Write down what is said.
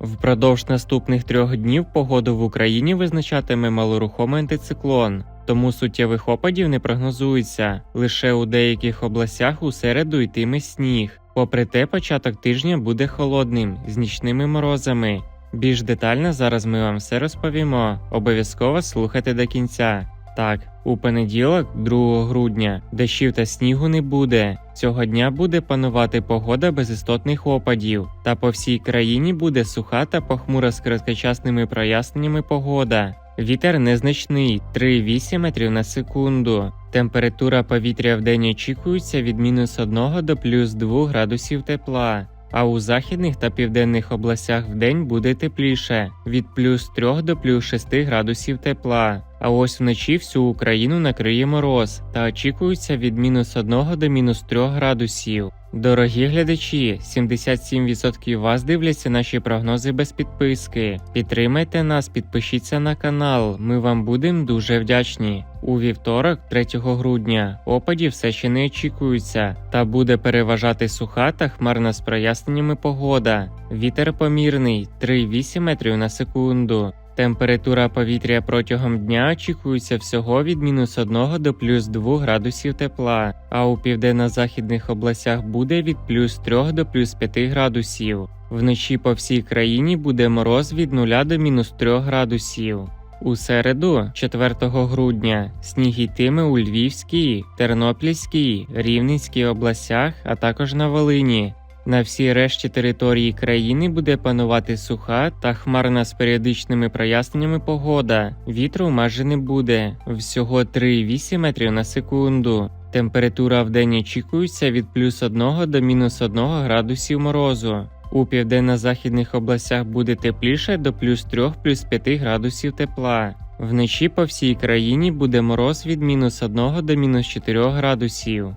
Впродовж наступних трьох днів погоду в Україні визначатиме малорухомий антициклон, тому суттєвих опадів не прогнозується. Лише у деяких областях у середу йтиме сніг. Попри те, початок тижня буде холодним з нічними морозами. Більш детально зараз ми вам все розповімо. Обов'язково слухайте до кінця. Так, у понеділок, 2 грудня, дощів та снігу не буде. Цього дня буде панувати погода без істотних опадів, та по всій країні буде суха та похмура з короткочасними проясненнями погода. Вітер незначний 3,8 метрів на секунду. Температура повітря в день очікується від мінус 1 до плюс 2 градусів тепла. А у західних та південних областях вдень буде тепліше від плюс 3 до плюс 6 градусів тепла. А ось вночі всю Україну накриє мороз та очікується від мінус 1 до мінус 3 градусів. Дорогі глядачі, 77% вас дивляться наші прогнози без підписки. Підтримайте нас, підпишіться на канал. Ми вам будемо дуже вдячні. У вівторок, 3 грудня, опадів все ще не очікується, та буде переважати суха та хмарна з проясненнями погода. Вітер помірний 3,8 метрів на секунду. Температура повітря протягом дня очікується всього від мінус 1 до плюс 2 градусів тепла, а у південно-західних областях буде від плюс 3 до плюс 5 градусів. Вночі по всій країні буде мороз від 0 до мінус 3 градусів. У середу, 4 грудня, сніг йтиме у Львівській, Тернопільській, Рівненській областях, а також на Волині. На всій решті території країни буде панувати суха та хмарна з періодичними проясненнями погода. Вітру майже не буде, всього 3,8 метрів на секунду. Температура в день очікується від плюс 1 до мінус 1 градусів морозу. У південно-західних областях буде тепліше до плюс 3 плюс 5 градусів тепла. Вночі по всій країні буде мороз від мінус 1 до мінус 4 градусів.